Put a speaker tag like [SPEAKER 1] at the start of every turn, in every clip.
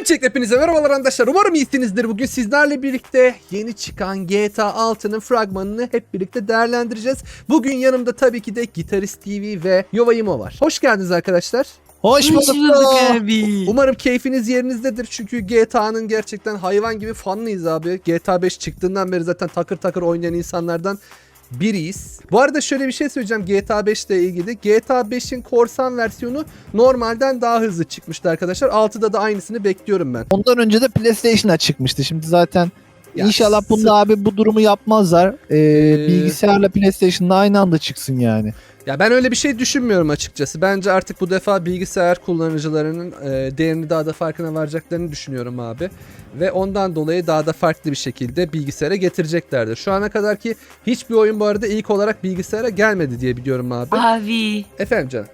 [SPEAKER 1] Öncelikle hepinize merhabalar arkadaşlar. Umarım iyisinizdir. Bugün sizlerle birlikte yeni çıkan GTA 6'nın fragmanını hep birlikte değerlendireceğiz. Bugün yanımda tabii ki de Gitarist TV ve Yovayimo var. Hoş geldiniz arkadaşlar.
[SPEAKER 2] Hoş
[SPEAKER 3] Hoş bulduk abi.
[SPEAKER 1] Umarım keyfiniz yerinizdedir. Çünkü GTA'nın gerçekten hayvan gibi fanlıyız abi. GTA 5 çıktığından beri zaten takır takır oynayan insanlardan biriyiz. Bu arada şöyle bir şey söyleyeceğim GTA 5 ile ilgili. GTA 5'in korsan versiyonu normalden daha hızlı çıkmıştı arkadaşlar. 6'da da aynısını bekliyorum ben.
[SPEAKER 2] Ondan önce de PlayStation'a çıkmıştı. Şimdi zaten
[SPEAKER 1] Ya
[SPEAKER 2] inşallah bunda abi bu durumu yapmazlar. Ee,
[SPEAKER 1] Ee,
[SPEAKER 2] bilgisayarla PlayStation'da aynı anda çıksın yani.
[SPEAKER 1] Ya ben öyle bir şey düşünmüyorum açıkçası. Bence artık bu defa bilgisayar kullanıcılarının e, değerini daha da farkına varacaklarını düşünüyorum abi. Ve ondan dolayı daha da farklı bir şekilde bilgisayara getireceklerdir. Şu ana kadar ki hiçbir oyun bu arada ilk olarak bilgisayara gelmedi diye biliyorum abi.
[SPEAKER 3] Abi
[SPEAKER 1] Efendim canım.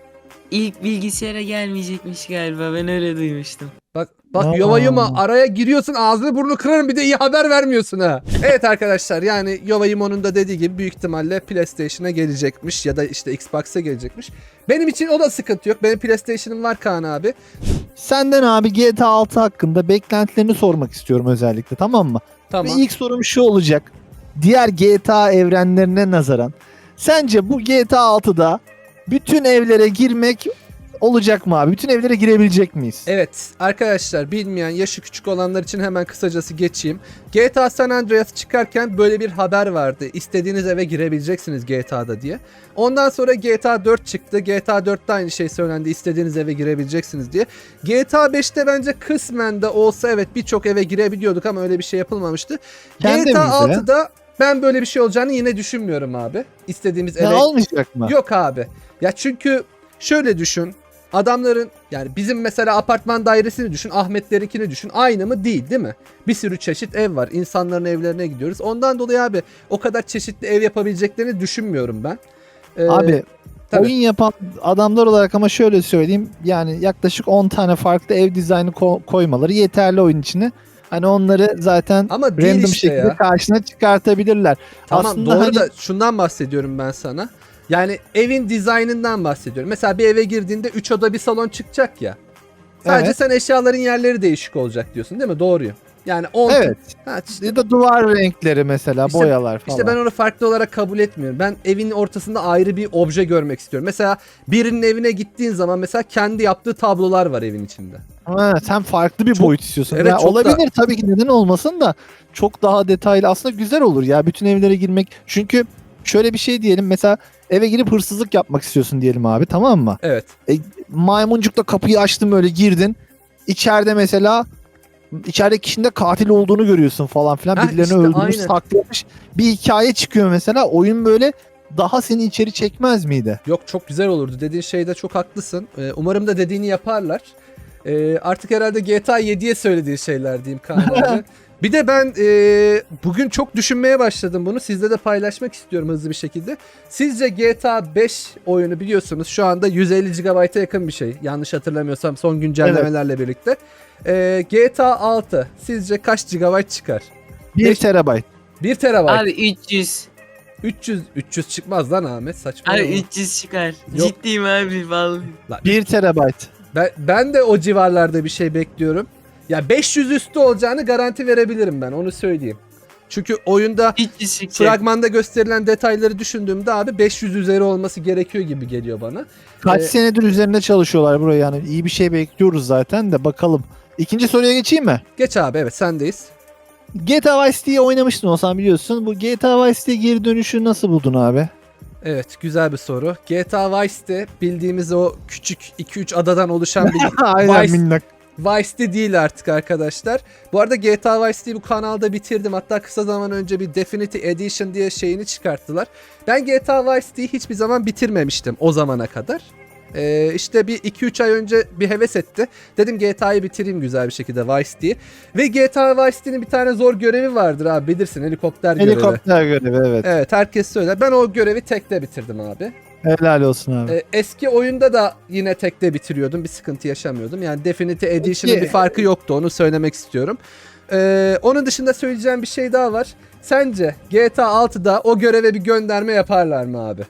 [SPEAKER 3] İlk bilgisayara gelmeyecekmiş galiba ben öyle duymuştum.
[SPEAKER 1] Bak bak
[SPEAKER 2] Aa.
[SPEAKER 1] yova yuma araya giriyorsun ağzını burnunu kırarım bir de iyi haber vermiyorsun ha. Evet arkadaşlar yani Yova Yumo'nun da dediği gibi büyük ihtimalle PlayStation'a gelecekmiş ya da işte Xbox'a gelecekmiş. Benim için o da sıkıntı yok. Benim PlayStation'ım var Kaan abi.
[SPEAKER 2] Senden abi GTA 6 hakkında beklentilerini sormak istiyorum özellikle tamam mı?
[SPEAKER 1] Tamam.
[SPEAKER 2] Ve ilk sorum şu olacak. Diğer GTA evrenlerine nazaran sence bu GTA 6'da bütün evlere girmek olacak mı abi? Bütün evlere girebilecek miyiz?
[SPEAKER 1] Evet arkadaşlar bilmeyen yaşı küçük olanlar için hemen kısacası geçeyim. GTA San Andreas çıkarken böyle bir haber vardı. İstediğiniz eve girebileceksiniz GTA'da diye. Ondan sonra GTA 4 çıktı. GTA 4'te aynı şey söylendi. İstediğiniz eve girebileceksiniz diye. GTA 5'te bence kısmen de olsa evet birçok eve girebiliyorduk ama öyle bir şey yapılmamıştı.
[SPEAKER 2] Kendi
[SPEAKER 1] GTA
[SPEAKER 2] evimize.
[SPEAKER 1] 6'da ben böyle bir şey olacağını yine düşünmüyorum abi. İstediğimiz eve
[SPEAKER 2] olmayacak mı?
[SPEAKER 1] Yok abi. Ya çünkü şöyle düşün. Adamların yani bizim mesela apartman dairesini düşün, Ahmetlerinkini düşün. Aynı mı? Değil, değil mi? Bir sürü çeşit ev var. İnsanların evlerine gidiyoruz. Ondan dolayı abi o kadar çeşitli ev yapabileceklerini düşünmüyorum ben. Ee,
[SPEAKER 2] Abi
[SPEAKER 1] tabii.
[SPEAKER 2] oyun yapan adamlar olarak ama şöyle söyleyeyim yani yaklaşık 10 tane farklı ev dizaynı ko- koymaları yeterli oyun içine. Hani onları zaten
[SPEAKER 1] ama
[SPEAKER 2] random
[SPEAKER 1] işte
[SPEAKER 2] şekilde
[SPEAKER 1] ya.
[SPEAKER 2] karşına çıkartabilirler.
[SPEAKER 1] Tamam
[SPEAKER 2] Aslında
[SPEAKER 1] doğru
[SPEAKER 2] hani-
[SPEAKER 1] da şundan bahsediyorum ben sana. Yani evin dizaynından bahsediyorum. Mesela bir eve girdiğinde 3 oda bir salon çıkacak ya. Sadece
[SPEAKER 2] Evet.
[SPEAKER 1] sen eşyaların yerleri değişik olacak diyorsun değil mi? Doğruyum. Yani 10
[SPEAKER 2] Evet.
[SPEAKER 1] Ha, işte-
[SPEAKER 2] Ya da duvar renkleri mesela
[SPEAKER 1] İşte-
[SPEAKER 2] boyalar falan.
[SPEAKER 1] İşte ben onu farklı olarak kabul etmiyorum. Ben evin ortasında ayrı bir obje görmek istiyorum. Mesela birinin evine gittiğin zaman mesela kendi yaptığı tablolar var evin içinde.
[SPEAKER 2] Ha, sen farklı bir
[SPEAKER 1] Çok-
[SPEAKER 2] boyut istiyorsun.
[SPEAKER 1] Evet,
[SPEAKER 2] Ya olabilir tabii ki neden olmasın da çok daha detaylı aslında güzel olur ya bütün evlere girmek. Çünkü şöyle bir şey diyelim mesela eve girip hırsızlık yapmak istiyorsun diyelim abi tamam mı?
[SPEAKER 1] Evet.
[SPEAKER 2] maymuncukla kapıyı açtın böyle girdin. İçeride mesela içerideki kişinin de katil olduğunu görüyorsun falan filan.
[SPEAKER 1] Ha,
[SPEAKER 2] Birilerini
[SPEAKER 1] işte
[SPEAKER 2] öldürmüş,
[SPEAKER 1] aynen.
[SPEAKER 2] saklamış. Bir hikaye çıkıyor mesela. Oyun böyle daha seni içeri çekmez miydi?
[SPEAKER 1] Yok çok güzel olurdu. Dediğin şeyde çok haklısın. Ee, umarım da dediğini yaparlar. Ee, artık herhalde GTA 7'ye söylediği şeyler diyeyim Kaan. Bir de ben e, bugün çok düşünmeye başladım bunu. Sizle de paylaşmak istiyorum hızlı bir şekilde. Sizce GTA 5 oyunu biliyorsunuz şu anda 150 GB'a yakın bir şey. Yanlış hatırlamıyorsam son güncellemelerle birlikte. Ee, GTA 6 sizce kaç GB çıkar?
[SPEAKER 2] 1
[SPEAKER 1] Beş-
[SPEAKER 2] terabayt.
[SPEAKER 1] 1 TB.
[SPEAKER 3] Abi 300.
[SPEAKER 1] 300 300 çıkmaz lan Ahmet saçma.
[SPEAKER 3] Abi 300 çıkar.
[SPEAKER 1] Yok.
[SPEAKER 3] Ciddiyim abi vallahi.
[SPEAKER 2] 1 terabayt.
[SPEAKER 1] Ben, ben de o civarlarda bir şey bekliyorum. Ya 500 üstü olacağını garanti verebilirim ben onu söyleyeyim. Çünkü oyunda
[SPEAKER 3] 300 çıkacak.
[SPEAKER 1] fragmanda gösterilen detayları düşündüğümde abi 500 üzeri olması gerekiyor gibi geliyor bana.
[SPEAKER 2] Kaç
[SPEAKER 1] Ee,
[SPEAKER 2] senedir üzerinde çalışıyorlar buraya yani iyi bir şey bekliyoruz zaten de bakalım. İkinci soruya geçeyim mi?
[SPEAKER 1] Geç abi evet sendeyiz.
[SPEAKER 2] GTA Vice City'yi oynamıştın olsan biliyorsun. Bu GTA Vice City geri dönüşü nasıl buldun abi?
[SPEAKER 1] Evet güzel bir soru. GTA Vice'de bildiğimiz o küçük 2-3 adadan oluşan bir
[SPEAKER 2] Aynen
[SPEAKER 1] Vice-
[SPEAKER 2] minnak.
[SPEAKER 1] Vice City değil artık arkadaşlar. Bu arada GTA Vice City'yi bu kanalda bitirdim. Hatta kısa zaman önce bir Definitive Edition diye şeyini çıkarttılar. Ben GTA Vice City'yi hiçbir zaman bitirmemiştim o zamana kadar. Ee, işte bir 2-3 ay önce bir heves etti. Dedim GTA'yı bitireyim güzel bir şekilde Vice City'yi. Ve GTA Vice City'nin bir tane zor görevi vardır abi bilirsin helikopter görevi.
[SPEAKER 2] Helikopter görevi evet.
[SPEAKER 1] Evet herkes söyler. Ben o görevi tekte bitirdim abi.
[SPEAKER 2] Helal olsun abi.
[SPEAKER 1] Ee, eski oyunda da yine tekte bitiriyordum. Bir sıkıntı yaşamıyordum. Yani Definitive Edition'ın bir farkı yoktu. Onu söylemek istiyorum. Ee, onun dışında söyleyeceğim bir şey daha var. Sence GTA 6'da o göreve bir gönderme yaparlar mı abi?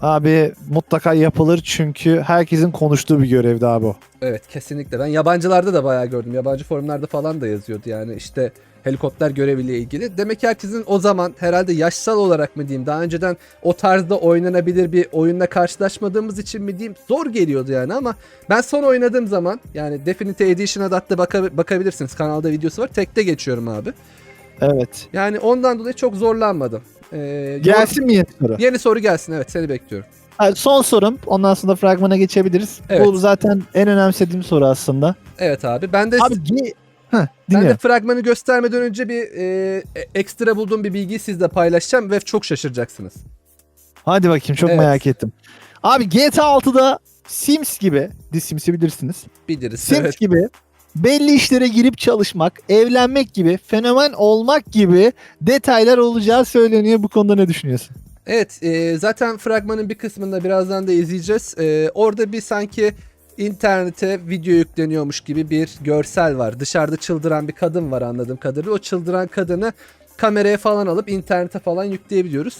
[SPEAKER 2] Abi mutlaka yapılır çünkü herkesin konuştuğu bir görevdi abi o.
[SPEAKER 1] Evet kesinlikle. Ben yabancılarda da bayağı gördüm. Yabancı forumlarda falan da yazıyordu yani işte helikopter göreviyle ilgili. Demek ki herkesin o zaman herhalde yaşsal olarak mı diyeyim daha önceden o tarzda oynanabilir bir oyunla karşılaşmadığımız için mi diyeyim zor geliyordu yani ama ben son oynadığım zaman yani Definitive Edition'a da hatta baka- bakabilirsiniz. Kanalda videosu var. Tekte geçiyorum abi.
[SPEAKER 2] Evet.
[SPEAKER 1] Yani ondan dolayı çok zorlanmadım. Ee,
[SPEAKER 2] Gelsin mi yeni soru?
[SPEAKER 1] Yeni soru gelsin evet seni bekliyorum.
[SPEAKER 2] Ha, son sorum. Ondan sonra fragmana geçebiliriz.
[SPEAKER 1] Evet.
[SPEAKER 2] Bu zaten en önemsediğim soru aslında.
[SPEAKER 1] Evet abi ben de
[SPEAKER 2] Abi Heh,
[SPEAKER 1] ben de fragmanı göstermeden önce bir e, ekstra bulduğum bir bilgiyi sizle paylaşacağım ve çok şaşıracaksınız.
[SPEAKER 2] Hadi bakayım çok
[SPEAKER 1] Evet.
[SPEAKER 2] merak ettim. Abi GTA 6'da Sims gibi, The Sims'i bilirsiniz.
[SPEAKER 1] Biliriz.
[SPEAKER 2] Sims
[SPEAKER 1] evet.
[SPEAKER 2] gibi belli işlere girip çalışmak, evlenmek gibi, fenomen olmak gibi detaylar olacağı söyleniyor. Bu konuda ne düşünüyorsun?
[SPEAKER 1] Evet e, zaten fragmanın bir kısmında birazdan da izleyeceğiz. E, orada bir sanki internete video yükleniyormuş gibi bir görsel var. Dışarıda çıldıran bir kadın var anladığım kadarıyla. O çıldıran kadını kameraya falan alıp internete falan yükleyebiliyoruz.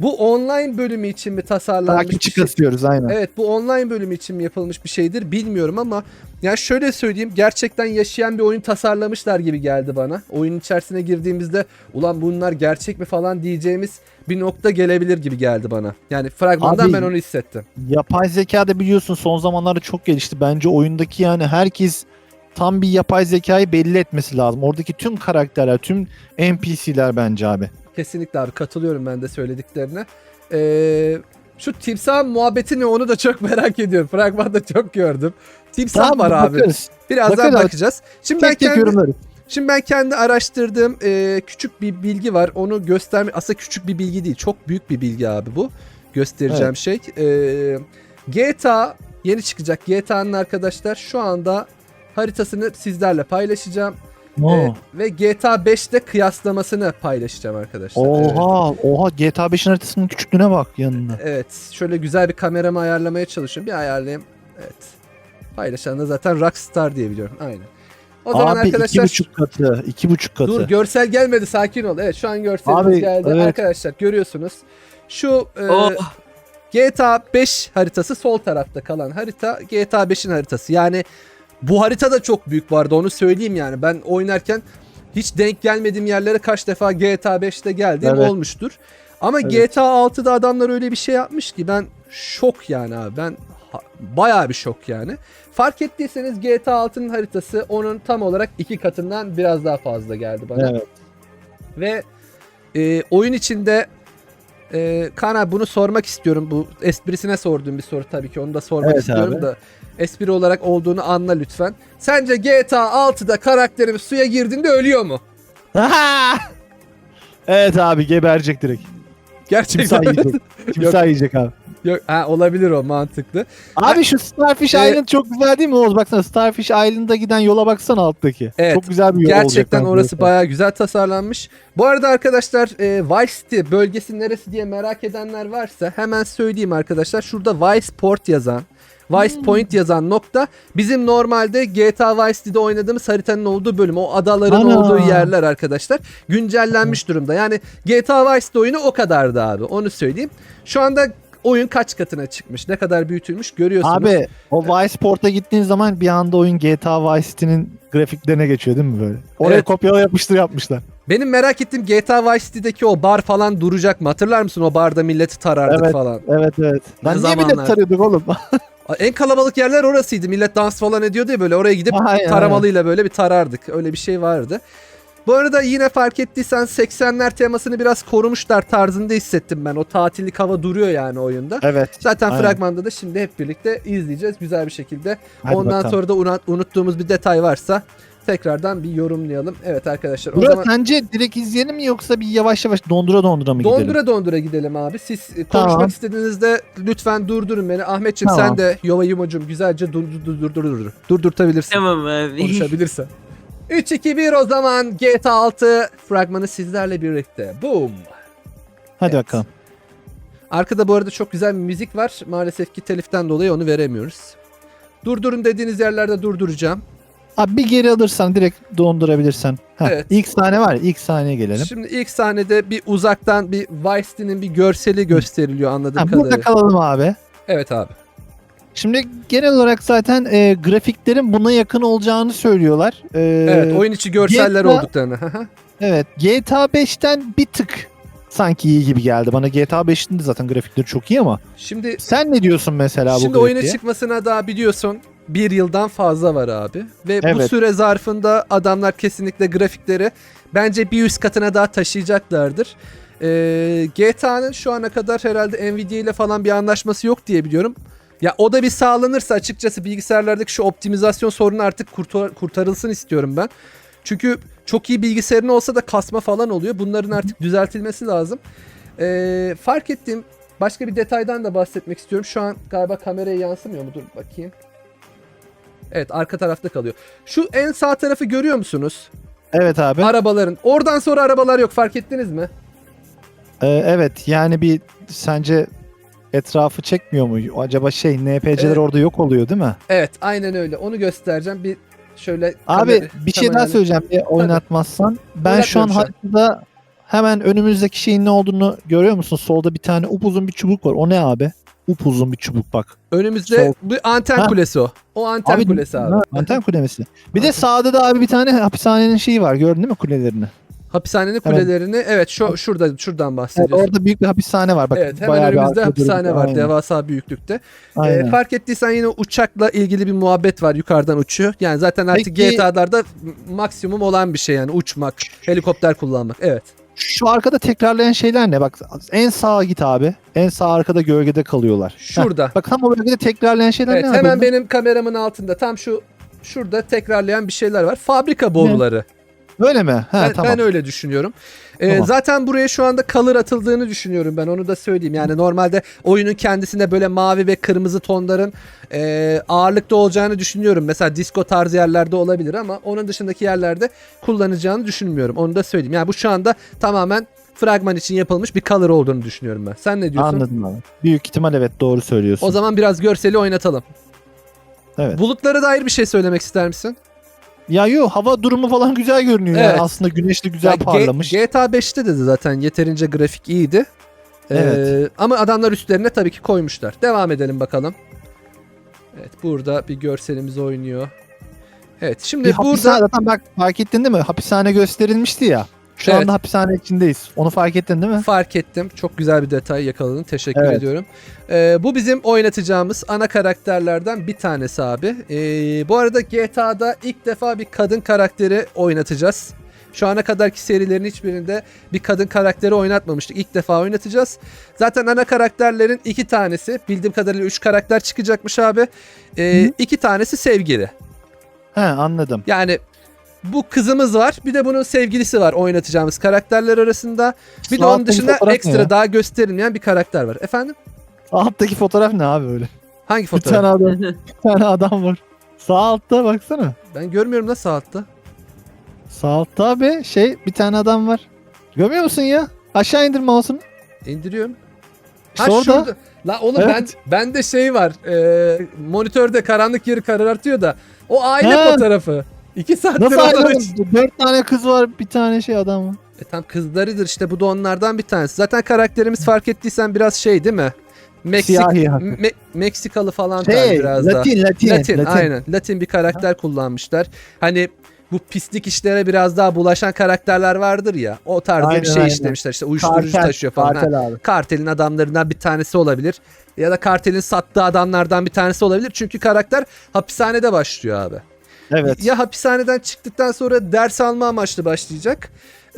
[SPEAKER 1] Bu online bölümü için mi tasarlanmış
[SPEAKER 2] Takipçi
[SPEAKER 1] şey?
[SPEAKER 2] kasıyoruz aynen.
[SPEAKER 1] Evet bu online bölümü için mi yapılmış bir şeydir bilmiyorum ama ya şöyle söyleyeyim gerçekten yaşayan bir oyun tasarlamışlar gibi geldi bana. Oyunun içerisine girdiğimizde ulan bunlar gerçek mi falan diyeceğimiz bir nokta gelebilir gibi geldi bana. Yani fragmandan
[SPEAKER 2] Abi-
[SPEAKER 1] ben onu hissettim.
[SPEAKER 2] Yapay zeka da biliyorsun son zamanlarda çok gelişti. Bence oyundaki yani herkes tam bir yapay zekayı belli etmesi lazım. Oradaki tüm karakterler, tüm NPC'ler bence abi.
[SPEAKER 1] Kesinlikle abi katılıyorum ben de söylediklerine. Ee, şu timsah muhabbeti ne onu da çok merak ediyorum. Fragmanda çok gördüm. Timsah var abi.
[SPEAKER 2] bakarız.
[SPEAKER 1] Birazdan
[SPEAKER 2] bakarız.
[SPEAKER 1] bakacağız. Şimdi ben
[SPEAKER 2] Tek tek
[SPEAKER 1] kendi,
[SPEAKER 2] yorumlarız.
[SPEAKER 1] Şimdi ben kendi araştırdığım e, küçük bir bilgi var. Onu gösterme aslında küçük bir bilgi değil. Çok büyük bir bilgi abi bu. Göstereceğim şey. E, GTA yeni çıkacak. GTA'nın arkadaşlar şu anda haritasını sizlerle paylaşacağım.
[SPEAKER 2] Oo.
[SPEAKER 1] E, ve GTA 5'te kıyaslamasını paylaşacağım arkadaşlar. Evet.
[SPEAKER 2] Oha, oha GTA 5'in haritasının küçüklüğüne bak yanına.
[SPEAKER 1] Evet. Şöyle güzel bir kameramı ayarlamaya çalışıyorum. Bir ayarlayayım. Evet. Paylaşan da zaten Rockstar diye biliyorum. Aynen. O zaman
[SPEAKER 2] Abi
[SPEAKER 1] arkadaşlar
[SPEAKER 2] iki buçuk katı, iki buçuk katı.
[SPEAKER 1] Dur görsel gelmedi sakin ol. Evet şu an görselimiz
[SPEAKER 2] Abi,
[SPEAKER 1] geldi.
[SPEAKER 2] evet.
[SPEAKER 1] Arkadaşlar görüyorsunuz. Şu e,
[SPEAKER 3] Oh.
[SPEAKER 1] GTA 5 haritası sol tarafta kalan harita GTA 5'in haritası. Yani bu harita da çok büyük vardı onu söyleyeyim yani. Ben oynarken hiç denk gelmediğim yerlere kaç defa GTA 5'te geldiğim
[SPEAKER 2] Evet.
[SPEAKER 1] olmuştur. Ama
[SPEAKER 2] Evet.
[SPEAKER 1] GTA 6'da adamlar öyle bir şey yapmış ki ben şok yani abi. Ben bayağı bir şok yani. Fark ettiyseniz GTA 6'nın haritası onun tam olarak iki katından biraz daha fazla geldi bana.
[SPEAKER 2] Evet.
[SPEAKER 1] Ve e, oyun içinde e, Kaan abi bunu sormak istiyorum. Bu esprisine sorduğum bir soru tabii ki. Onu da sormak
[SPEAKER 2] Evet
[SPEAKER 1] istiyorum
[SPEAKER 2] abi.
[SPEAKER 1] da. Espri olarak olduğunu anla lütfen. Sence GTA 6'da karakterimiz suya girdiğinde ölüyor mu?
[SPEAKER 2] evet abi geberecek direkt.
[SPEAKER 1] Gerçekten.
[SPEAKER 2] Timsah yiyecek. Timsah yiyecek abi.
[SPEAKER 1] Yok, ha, olabilir o mantıklı.
[SPEAKER 2] Abi şu Starfish
[SPEAKER 1] Ee,
[SPEAKER 2] Island çok güzel değil mi Oğuz? Baksana Starfish Island'a giden yola baksana alttaki.
[SPEAKER 1] Evet,
[SPEAKER 2] Çok güzel bir yol olacak.
[SPEAKER 1] Gerçekten
[SPEAKER 2] bence.
[SPEAKER 1] orası bayağı güzel tasarlanmış. Bu arada arkadaşlar e, Vice City bölgesi neresi diye merak edenler varsa hemen söyleyeyim arkadaşlar. Şurada Vice Port yazan, Vice
[SPEAKER 2] Hmm.
[SPEAKER 1] Point yazan nokta bizim normalde GTA Vice City'de oynadığımız haritanın olduğu bölüm. O adaların
[SPEAKER 2] Ana.
[SPEAKER 1] olduğu yerler arkadaşlar. Güncellenmiş durumda. Yani GTA Vice City oyunu o kadardı abi. Onu söyleyeyim. Şu anda oyun kaç katına çıkmış? Ne kadar büyütülmüş görüyorsunuz.
[SPEAKER 2] Abi o Vice Port'a gittiğin zaman bir anda oyun GTA Vice City'nin grafiklerine geçiyor değil mi böyle? Oraya
[SPEAKER 1] Evet.
[SPEAKER 2] kopyala yapıştır yapmışlar.
[SPEAKER 1] Benim merak ettiğim GTA Vice City'deki o bar falan duracak mı? Hatırlar mısın o barda milleti tarardık
[SPEAKER 2] Evet.
[SPEAKER 1] falan.
[SPEAKER 2] Evet evet.
[SPEAKER 1] Ne
[SPEAKER 2] Ben niye
[SPEAKER 1] zamanlar?
[SPEAKER 2] millet tarıyorduk oğlum?
[SPEAKER 1] En kalabalık yerler orasıydı. Millet dans falan ediyordu ya böyle oraya gidip
[SPEAKER 2] Aynen,
[SPEAKER 1] taramalıyla böyle bir tarardık. Öyle bir şey vardı. Bu arada yine fark ettiysen 80'ler temasını biraz korumuşlar tarzında hissettim ben. O tatillik hava duruyor yani oyunda.
[SPEAKER 2] evet.
[SPEAKER 1] Zaten
[SPEAKER 2] aynen.
[SPEAKER 1] fragmanda da şimdi hep birlikte izleyeceğiz güzel bir şekilde.
[SPEAKER 2] Hadi
[SPEAKER 1] Ondan
[SPEAKER 2] bakalım.
[SPEAKER 1] sonra da unuttuğumuz bir detay varsa tekrardan bir yorumlayalım. Evet arkadaşlar o
[SPEAKER 2] Burak
[SPEAKER 1] zaman
[SPEAKER 2] sence direkt izleyelim mi yoksa bir yavaş yavaş dondura dondura mı gidelim?
[SPEAKER 1] dondura dondura gidelim abi. Siz e,
[SPEAKER 2] Tamam.
[SPEAKER 1] konuşmak istediğinizde lütfen durdurun beni. Ahmetciğim
[SPEAKER 2] Tamam.
[SPEAKER 1] sen de Yova Yumocum güzelce dur dur dur dur dur durdurtabilirsin.
[SPEAKER 3] Tamam abi.
[SPEAKER 1] konuşabilirsen. 3 2 1 o zaman GTA 6 fragmanı sizlerle birlikte. Boom.
[SPEAKER 2] Hadi
[SPEAKER 1] Evet.
[SPEAKER 2] bakalım.
[SPEAKER 1] Arkada bu arada çok güzel bir müzik var. Maalesef ki teliften dolayı onu veremiyoruz. Durdurun dediğiniz yerlerde durduracağım.
[SPEAKER 2] Abi bir geri alırsan direkt dondurabilirsen. Heh,
[SPEAKER 1] Evet.
[SPEAKER 2] İlk sahne var ya ilk sahneye gelelim.
[SPEAKER 1] Şimdi ilk sahnede bir uzaktan bir City'nin bir görseli gösteriliyor anladığım
[SPEAKER 2] Ha, burada
[SPEAKER 1] kadarıyla.
[SPEAKER 2] kalalım abi.
[SPEAKER 1] Evet abi.
[SPEAKER 2] Şimdi genel olarak zaten e, grafiklerin buna yakın olacağını söylüyorlar. E,
[SPEAKER 1] Evet oyun içi görseller
[SPEAKER 2] GTA
[SPEAKER 1] olduklarını.
[SPEAKER 2] Evet GTA 5'ten bir tık sanki iyi gibi geldi. Bana GTA 5'in de zaten grafikleri çok iyi ama
[SPEAKER 1] Şimdi
[SPEAKER 2] sen ne diyorsun mesela bu
[SPEAKER 1] Şimdi oyuna çıkmasına daha biliyorsun bir yıldan fazla var abi. Ve bu
[SPEAKER 2] Evet.
[SPEAKER 1] süre zarfında adamlar kesinlikle grafikleri bence bir üst katına daha taşıyacaklardır. Ee, GTA'nın şu ana kadar herhalde Nvidia ile falan bir anlaşması yok diye biliyorum. Ya o da bir sağlanırsa açıkçası bilgisayarlardaki şu optimizasyon sorunu artık kurtar- kurtarılsın istiyorum ben. Çünkü çok iyi bilgisayarın olsa da kasma falan oluyor. Bunların artık düzeltilmesi lazım. Ee, fark ettiğim başka bir detaydan da bahsetmek istiyorum. Şu an galiba kameraya yansımıyor mu? Dur bakayım. Evet arka tarafta kalıyor. Şu en sağ tarafı görüyor musunuz?
[SPEAKER 2] Evet abi.
[SPEAKER 1] Arabaların. Oradan sonra arabalar yok fark ettiniz mi?
[SPEAKER 2] Ee, evet yani bir sence etrafı çekmiyor mu? Acaba şey NPC'ler
[SPEAKER 1] Evet.
[SPEAKER 2] orada yok oluyor değil mi?
[SPEAKER 1] Evet aynen öyle. Onu göstereceğim. Bir şöyle
[SPEAKER 2] Abi
[SPEAKER 1] kamera-
[SPEAKER 2] bir şey daha söyleyeceğim bir oynatmazsan. Ben şu an haritada hemen önümüzdeki şeyin ne olduğunu görüyor musun? Solda bir tane upuzun bir çubuk var. O ne abi? Upuzun bir çubuk bak.
[SPEAKER 1] Önümüzde
[SPEAKER 2] Sol.
[SPEAKER 1] bir anten
[SPEAKER 2] Ha.
[SPEAKER 1] kulesi o. O anten kulesi abi.
[SPEAKER 2] ha, Anten kulemesi. Bir de sağda da abi bir tane hapishanenin şeyi var. Gördün değil mi kulelerini?
[SPEAKER 1] Hapishanenin
[SPEAKER 2] Hemen-
[SPEAKER 1] evet evet şu şurada şuradan
[SPEAKER 2] Evet,
[SPEAKER 1] bahsediyorsun.
[SPEAKER 2] orada büyük bir hapishane var. Bak,
[SPEAKER 1] evet hemen önümüzde hapishane var
[SPEAKER 2] Aynen,
[SPEAKER 1] devasa büyüklükte. Ee,
[SPEAKER 2] aynen.
[SPEAKER 1] fark ettiysen yine uçakla ilgili bir muhabbet var yukarıdan uçuyor. Yani zaten artık
[SPEAKER 2] Peki-
[SPEAKER 1] GTA'larda maksimum olan bir şey yani uçmak, helikopter kullanmak. Evet.
[SPEAKER 2] Şu arkada tekrarlayan şeyler ne? Bak en sağa git abi. En sağ arkada gölgede kalıyorlar. Heh,
[SPEAKER 1] Şurada.
[SPEAKER 2] bak tam o bölgede tekrarlayan şeyler
[SPEAKER 1] evet
[SPEAKER 2] ne abi?
[SPEAKER 1] hemen
[SPEAKER 2] onlar?
[SPEAKER 1] benim kameramın altında tam şu şurada tekrarlayan bir şeyler var. Fabrika boruları.
[SPEAKER 2] Öyle mi? Ha
[SPEAKER 1] ben,
[SPEAKER 2] tamam.
[SPEAKER 1] ben öyle düşünüyorum. Ee,
[SPEAKER 2] Tamam.
[SPEAKER 1] Zaten buraya şu anda color atıldığını düşünüyorum ben onu da söyleyeyim. Yani normalde oyunun kendisinde böyle mavi ve kırmızı tonların e, ağırlıkta olacağını düşünüyorum. Mesela disco tarzı yerlerde olabilir ama onun dışındaki yerlerde kullanacağını düşünmüyorum. Onu da söyleyeyim. Yani bu şu anda tamamen fragman için yapılmış bir color olduğunu düşünüyorum ben. Sen ne diyorsun?
[SPEAKER 2] Anladım abi. Büyük ihtimal evet doğru söylüyorsun.
[SPEAKER 1] O zaman biraz görseli oynatalım.
[SPEAKER 2] Evet.
[SPEAKER 1] Bulutlara dair bir şey söylemek ister misin?
[SPEAKER 2] Ya yo hava durumu falan güzel görünüyor.
[SPEAKER 1] Evet.
[SPEAKER 2] Yani aslında güneşli güzel
[SPEAKER 1] Ya G-
[SPEAKER 2] parlamış.
[SPEAKER 1] GTA 5'te de zaten yeterince grafik iyiydi. Ee,
[SPEAKER 2] Evet.
[SPEAKER 1] ama adamlar üstlerine tabii ki koymuşlar. Devam edelim bakalım. Evet burada bir görselimiz oynuyor. Evet şimdi
[SPEAKER 2] bir hapishane
[SPEAKER 1] burada
[SPEAKER 2] zaten bak fark ettin değil mi? Hapishane gösterilmişti ya. Şu
[SPEAKER 1] Evet.
[SPEAKER 2] anda hapishane içindeyiz. Onu fark ettin değil mi?
[SPEAKER 1] fark ettim. Çok güzel bir detay yakaladın. Teşekkür
[SPEAKER 2] Evet.
[SPEAKER 1] ediyorum. Ee, bu bizim oynatacağımız ana karakterlerden bir tanesi abi. Ee, bu arada GTA'da ilk defa bir kadın karakteri oynatacağız. Şu ana kadarki serilerin hiçbirinde bir kadın karakteri oynatmamıştık. İlk defa oynatacağız. Zaten ana karakterlerin iki tanesi, bildiğim kadarıyla üç karakter çıkacakmış abi. Ee,
[SPEAKER 2] Hı.
[SPEAKER 1] iki tanesi sevgili.
[SPEAKER 2] He anladım.
[SPEAKER 1] Yani bu kızımız var. Bir de bunun sevgilisi var oynatacağımız karakterler arasında. Bir de
[SPEAKER 2] Sağ
[SPEAKER 1] onun dışında ekstra
[SPEAKER 2] ya?
[SPEAKER 1] daha gösterilmeyen bir karakter var. Efendim?
[SPEAKER 2] Alttaki fotoğraf ne abi öyle?
[SPEAKER 1] Hangi
[SPEAKER 2] Bir
[SPEAKER 1] fotoğraf?
[SPEAKER 2] tane adam, bir tane adam var. Sağ altta baksana.
[SPEAKER 1] Ben görmüyorum nasıl altta.
[SPEAKER 2] Sağ altta abi şey bir tane adam var. Görmüyor musun ya? Aşağı indir mouse'unu.
[SPEAKER 1] İndiriyorum. Ha
[SPEAKER 2] orada.
[SPEAKER 1] şurada. La oğlum ben
[SPEAKER 2] Evet.
[SPEAKER 1] bende şey var. E, monitörde karanlık yeri karartıyor da. O aile
[SPEAKER 2] Ha.
[SPEAKER 1] fotoğrafı. İki saattir
[SPEAKER 2] Nasıl
[SPEAKER 1] için-
[SPEAKER 2] Dört tane kız var bir tane şey adam var.
[SPEAKER 1] E tam kızlarıdır işte bu da onlardan bir tanesi. Zaten karakterimiz fark ettiysen biraz şey değil mi? Meksik,
[SPEAKER 2] Siyahi hafif.
[SPEAKER 1] Me- Meksikalı falan tarzı
[SPEAKER 2] Şey
[SPEAKER 1] biraz da.
[SPEAKER 2] Latin, Latin
[SPEAKER 1] Latin, aynen. Latin bir karakter kullanmışlar. Hani bu pislik işlere biraz daha bulaşan karakterler vardır ya. O tarzda
[SPEAKER 2] Aynen,
[SPEAKER 1] bir şey
[SPEAKER 2] aynen.
[SPEAKER 1] işlemişler. İşte uyuşturucu
[SPEAKER 2] Kartel,
[SPEAKER 1] taşıyor falan. Ha,
[SPEAKER 2] Kartel abi.
[SPEAKER 1] kartelin adamlarından bir tanesi olabilir. Ya da kartelin sattığı adamlardan bir tanesi olabilir. Çünkü karakter hapishanede başlıyor abi.
[SPEAKER 2] Evet.
[SPEAKER 1] Ya hapishaneden çıktıktan sonra ders alma amaçlı başlayacak.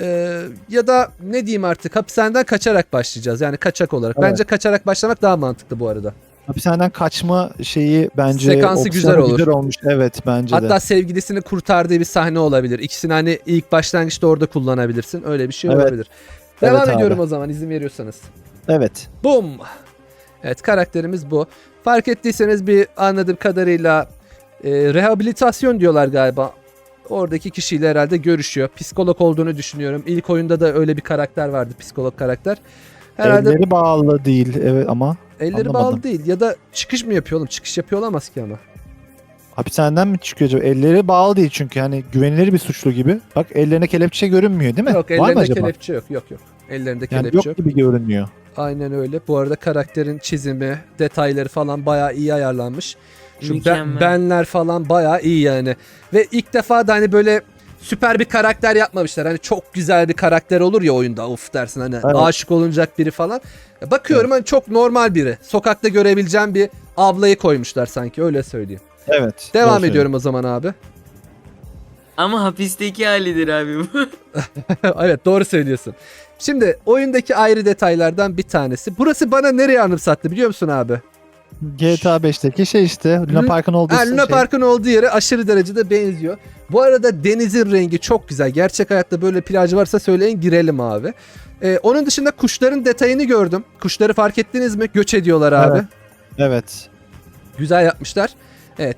[SPEAKER 1] Ee, ya da ne diyeyim artık hapishaneden kaçarak başlayacağız. Yani kaçak olarak.
[SPEAKER 2] Evet.
[SPEAKER 1] Bence kaçarak başlamak daha mantıklı bu arada.
[SPEAKER 2] Hapishaneden kaçma şeyi bence
[SPEAKER 1] Sekansı güzel olur.
[SPEAKER 2] olmuş. Evet bence
[SPEAKER 1] Hatta
[SPEAKER 2] de.
[SPEAKER 1] sevgilisini kurtardığı bir sahne olabilir. İkisini hani ilk başlangıçta orada kullanabilirsin. Öyle bir şey
[SPEAKER 2] Evet.
[SPEAKER 1] olabilir. Devam
[SPEAKER 2] Evet abi.
[SPEAKER 1] ediyorum o zaman izin veriyorsanız.
[SPEAKER 2] Evet.
[SPEAKER 1] Bum. Evet karakterimiz bu. Fark ettiyseniz bir anladığım kadarıyla e, rehabilitasyon diyorlar galiba. Oradaki kişiyle herhalde görüşüyor. Psikolog olduğunu düşünüyorum. İlk oyunda da öyle bir karakter vardı psikolog karakter. Herhalde
[SPEAKER 2] Elleri bağlı değil evet ama
[SPEAKER 1] elleri
[SPEAKER 2] anlamadım.
[SPEAKER 1] bağlı değil ya da çıkış mı yapıyor oğlum? Çıkış yapıyor olamaz ki ama.
[SPEAKER 2] Hapishaneden mi çıkıyor acaba? Elleri bağlı değil çünkü hani güvenilir bir suçlu gibi. Bak ellerine kelepçe görünmüyor değil mi?
[SPEAKER 1] Yok
[SPEAKER 2] Var mı
[SPEAKER 1] ellerinde
[SPEAKER 2] acaba?
[SPEAKER 1] kelepçe yok. Yok yok. Ellerinde
[SPEAKER 2] Yani
[SPEAKER 1] kelepçe
[SPEAKER 2] yok
[SPEAKER 1] yok.
[SPEAKER 2] gibi görünüyor.
[SPEAKER 1] Aynen öyle. Bu arada karakterin çizimi, detayları falan bayağı iyi ayarlanmış. Şu ben- benler falan bayağı iyi yani. Ve ilk defa da hani böyle süper bir karakter yapmamışlar. Hani çok güzel bir karakter olur ya oyunda. Of dersin hani
[SPEAKER 2] Evet.
[SPEAKER 1] aşık olunacak biri falan. Bakıyorum hani çok normal biri. Sokakta görebileceğim bir ablayı koymuşlar sanki öyle söyleyeyim.
[SPEAKER 2] Evet.
[SPEAKER 1] Devam ediyorum o zaman abi.
[SPEAKER 3] Ama hapisteki halidir abi bu.
[SPEAKER 1] evet doğru söylüyorsun. Şimdi oyundaki ayrı detaylardan bir tanesi. Burası bana nereye anımsattı biliyor musun abi?
[SPEAKER 2] GTA 5'teki şey işte. Luna. Park'ın olduğu
[SPEAKER 1] Ha, Luna
[SPEAKER 2] şey.
[SPEAKER 1] Park'ın olduğu yere aşırı derecede benziyor. Bu arada denizin rengi çok güzel. Gerçek hayatta böyle plaj varsa söyleyin girelim abi. Ee, onun dışında kuşların detayını gördüm. Kuşları fark ettiniz mi? Göç ediyorlar abi.
[SPEAKER 2] Evet. Evet.
[SPEAKER 1] Güzel yapmışlar. Evet.